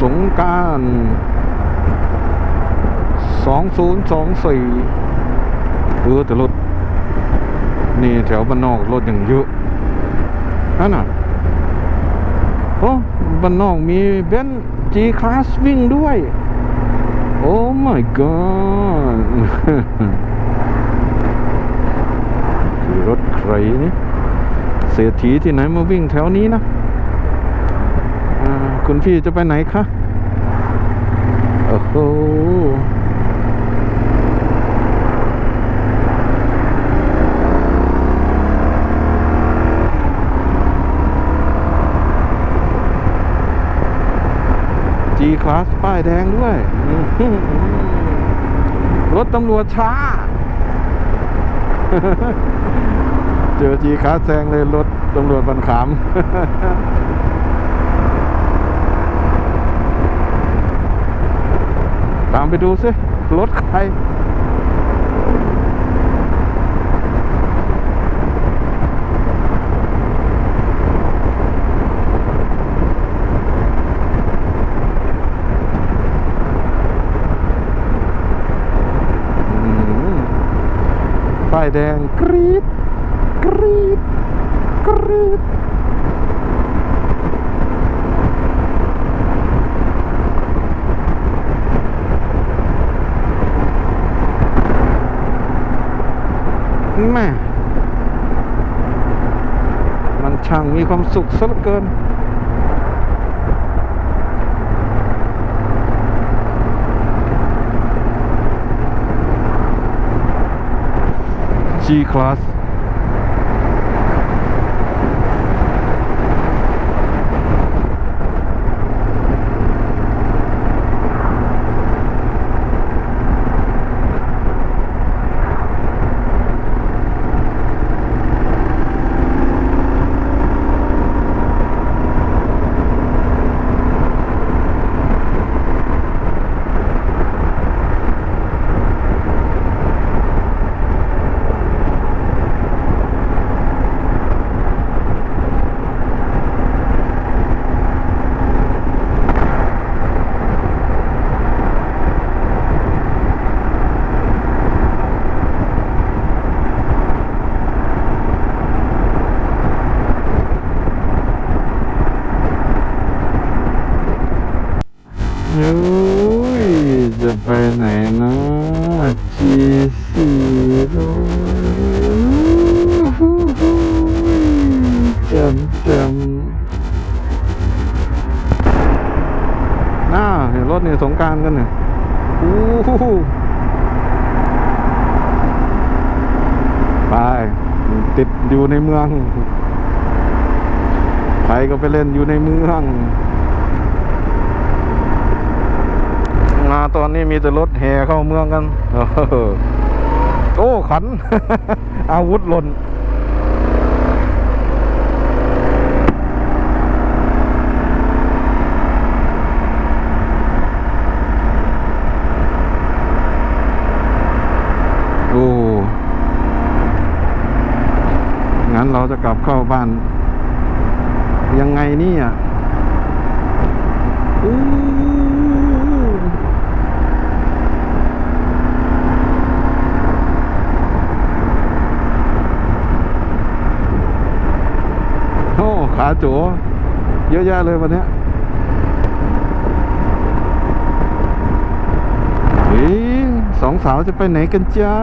สงการสองศูนย์สองสี่เออแต่รถ นี่แถวบ้านนอกรถอย่างเยอะนั่นน่ะโอ้บ้านนอกมีเบนซ์ G Class วิ่งด้วย โอ้ my god คือรถใครนี่เศรษฐีที่ไหนมาวิ่งแถวนี้นะ คุณพี่จะไปไหนคะ โอ้โห G Class ป้ายแดงด้วยอื้อหือรถตำรวจช้า เจอ G Class แซงเลยรถตำรวจบันขาม ตามไปดูสิรถใครป้ายแดงกรีดกรีดกรีดแม่มัน ช่างมีความสุขซะเหลือเกิน G Class เฮ้ยจะไปไหนนะจีซีโร่จำจำน่าเห็นรถเนี่ยสง การกันเนี่ยอู้หูไปติดอยู่ในเมืองใครก็ไปเล่นอยู่ในเมือง มาตอนนี้มีแต่รถแห่เข้าเมืองกัน โอ้ขัน อาวุธหล่น โอ้ งั้นเรา จะกลับเข้าบ้าน ยังไงนี่อู้โอ้ขาโจเยอะแยะเลยวันนี้เฮ้ยสองสาวจะไปไหนกันจ๊ะ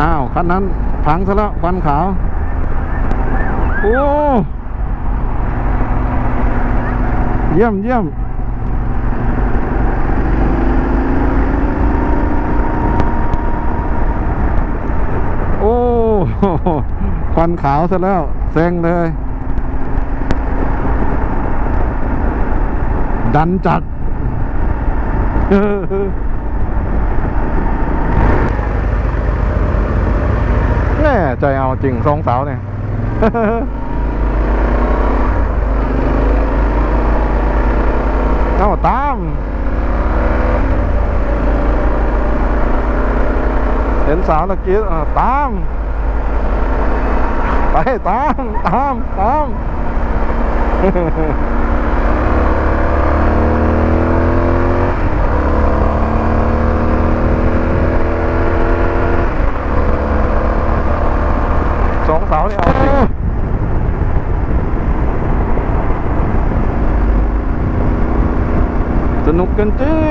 อ้าวคันนั้นพังซะแล้วควันขาว โอ้เยี่ยมเยี่ยมโอ้ควันขาวซะแล้วเซ็งเลย ดันจัด แน่ ใจเอาจริงสองสาวเนี่ยเอาตาม เห็นสาวตะกี้ตาม ไปตาม ตาม ตาม สองเสาเนี่ยเอาจริง ส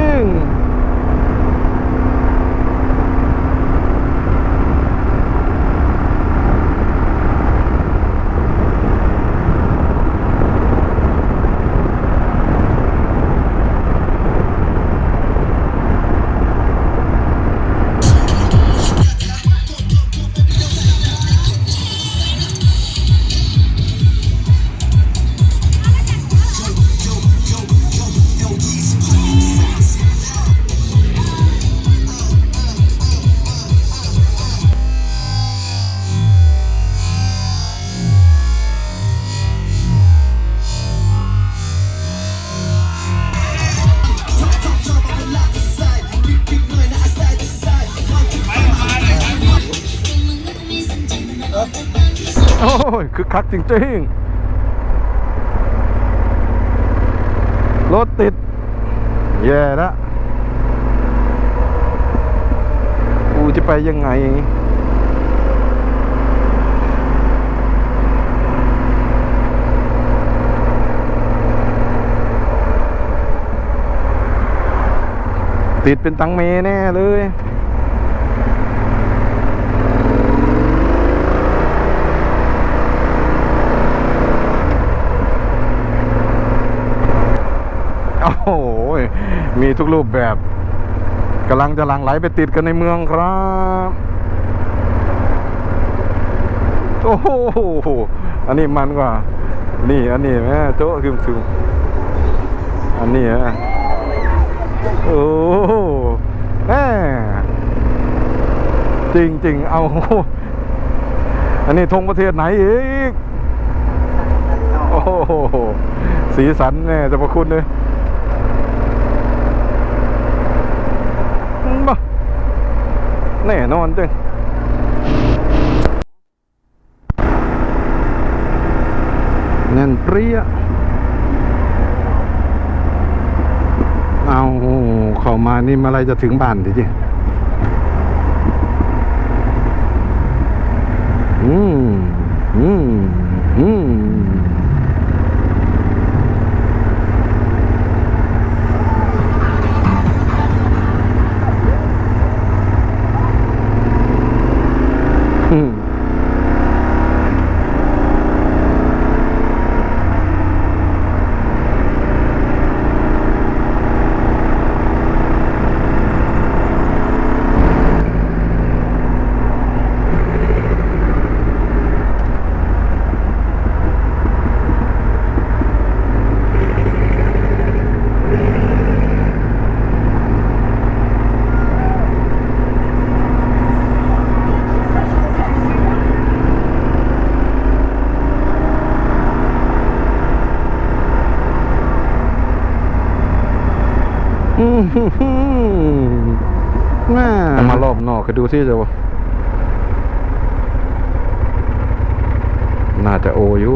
โอ้ยคือคักจริงๆ รถติด แย่แล้วกูจะไปยังไงติดเป็นตังเมแน่เลย โอ้โห มีทุกรูปแบบกำลังจะหลังไหลไปติดกันในเมืองครับโอ้โหอันนี้มันกว่า นี่ อันนี้แม่โจ๊ะคือคืออันนี้นะโอ้โหแม่จริงจริงเอา อันนี้ธงประเทศไหนอีก โอ้โหสีสันแน่จะประคุณเลย บ้า แน่นอนจังแน่นเปรี้ยเอาเข้ามานี่เมื่อไรจะถึงบ้านทีจีอืม อืม มามารอบนอกก็ดูที่จะวะน่าจะโออยู่